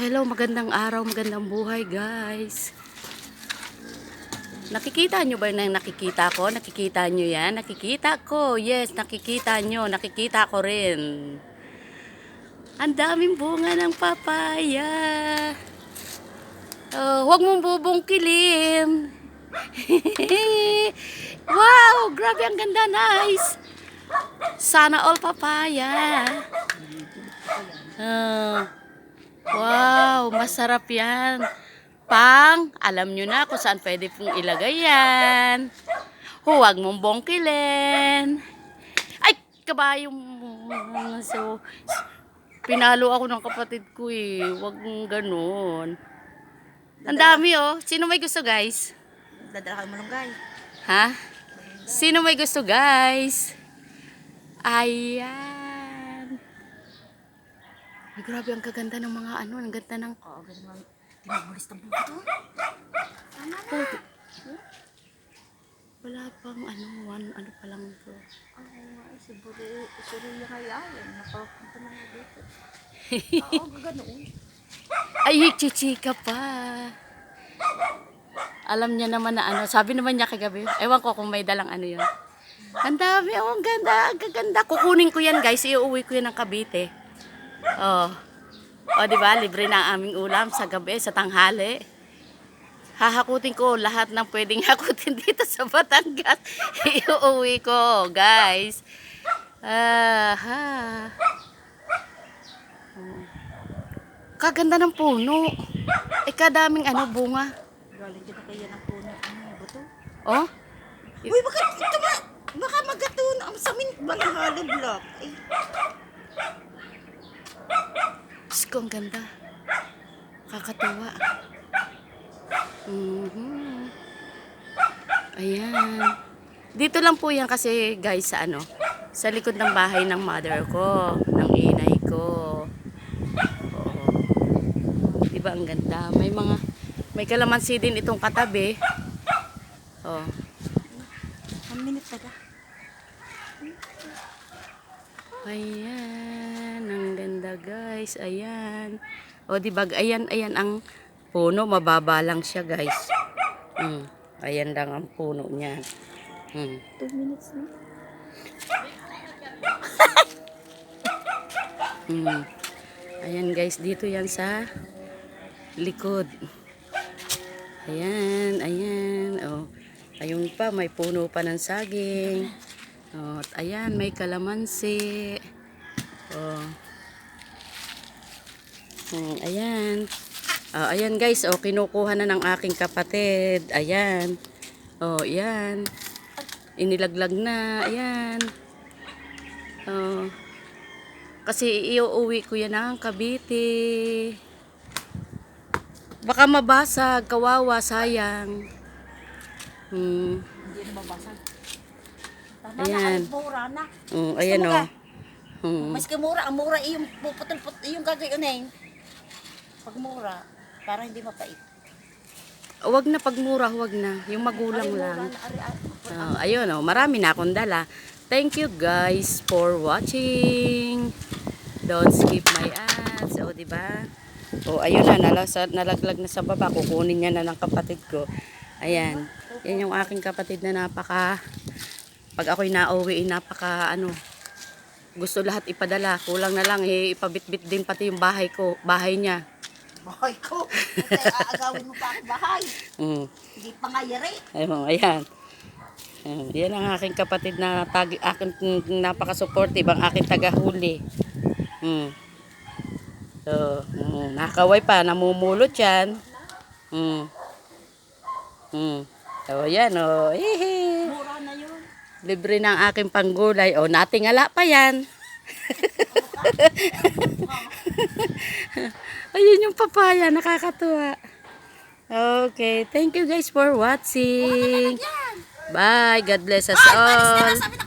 Hello, magandang araw, magandang buhay guys. Nakikita nyo ba yung nakikita ko? Nakikita nyo yan? Nakikita ko. Yes, nakikita nyo. Nakikita ko rin. Ang daming bunga ng papaya. Oh, huwag mong bubungkilim. wow, grabe ang ganda, nice. Sana all papaya. Oh. Wow, masarap yan. Pang, alam nyo na kung saan pwede pong ilagay yan. Huwag mong bongkilin. Ay, kabayo mo. So, pinalo ako ng kapatid ko eh. Huwag mong ganun. Ang dami oh. Sino may gusto guys? Dadala kang malunggay. Ha? Sino may gusto guys? Ayan. Ay, grabe ang kaganda ng mga ano. Ang ganda ng Oo, ganun nga. Tinabulis ng buko to. Tama na. Oh, wala pang ano, one, ano pa lang to. Oo nga, eh, si Buri, si Rhea kaya yan. Nakapunta na nga dito. Oo, ganoon. Ay, chichika pa. Alam niya naman na ano, sabi naman niya kagabi, ewan ko kung may dalang ano yun. Ang dami, oh, ang ganda, ang gaganda. Kukunin ko yan guys, iuwi ko yan ng Cavite. Oh. O, di ba? Libre na ang aming ulam sa gabi, sa tanghali. Hahakutin ko lahat ng pwedeng hakutin dito sa Batangas. Iuwi ko, guys. Ah, ha. Oh. Kaganda ng puno. Eh, kadaming ano, bunga. Galing din kaya ng puno. Ano, buto? Oh, Uy, bakit ito ba? Baka magatuon ang samin. Walang halo block. Ay, Diyos ko, ang ganda. Kakatuwa. Mhm. Ayan. Dito lang po yan kasi guys sa ano, sa likod ng bahay ng mother ko, ng inay ko. Oo. Diba ang ganda? May mga, may kalamansi din itong katabi. Oh. one minute na da. Ayan, ang ganda guys. Ayan. O di ba, ayan, ayan ang puno. Mababa lang siya guys. Mm, ayan lang ang puno niya. Mm. Two minutes na. Mm. Ayan guys, dito yan sa likod. Ayan, ayan. Oh. Ayun pa, may puno pa ng saging. Oh, at ayan, may kalamansi. Oh. Hmm, ayan. Oh, ayan guys, oh, kinukuha na ng aking kapatid. Ayan. Oh, ayan. Inilaglag na. Ayan. Oh. Kasi iuwi ko yan ng Cavite. Baka mabasag, kawawa, sayang. Hmm. Hindi na mabasag. Tama Ayan. na, ay, mura na. Oh, ayan mo oh. Hmm. Maski mura, ang mura iyong puputol-put, iyong gagayon eh. Pag mura, para hindi mapait. Huwag na pagmura, huwag na. Yung magulang Ari, mura lang. na, ari, ari. Oh, ayun oh, marami na akong dala. Thank you guys for watching. Don't skip my ads. O, di ba? O, ayun na, nalasa, nalaglag na sa baba. Kukunin niya na ng kapatid ko. Ayan. Yan yung aking kapatid na napaka, pag ako'y nauwi, napaka, ano, gusto lahat ipadala. Kulang na lang, eh, ipabitbit din pati yung bahay ko, bahay niya. Bahay ko. Kaya aagawin mo pa ako bahay. Mm. Hindi pa nga yari. Ayun, ayan. Ayan, yan ang aking kapatid na tag, akin napaka-supportive, ang aking tagahuli. Hmm. So, mm, nakaway pa, namumulot yan. Hmm. Hmm. So, yan, oh. Hihi. Na. Libre ng aking panggulay. O, natingala pa yan. Ayun yung papaya, nakakatuwa. Okay, thank you guys for watching. Bye. God bless us all. Na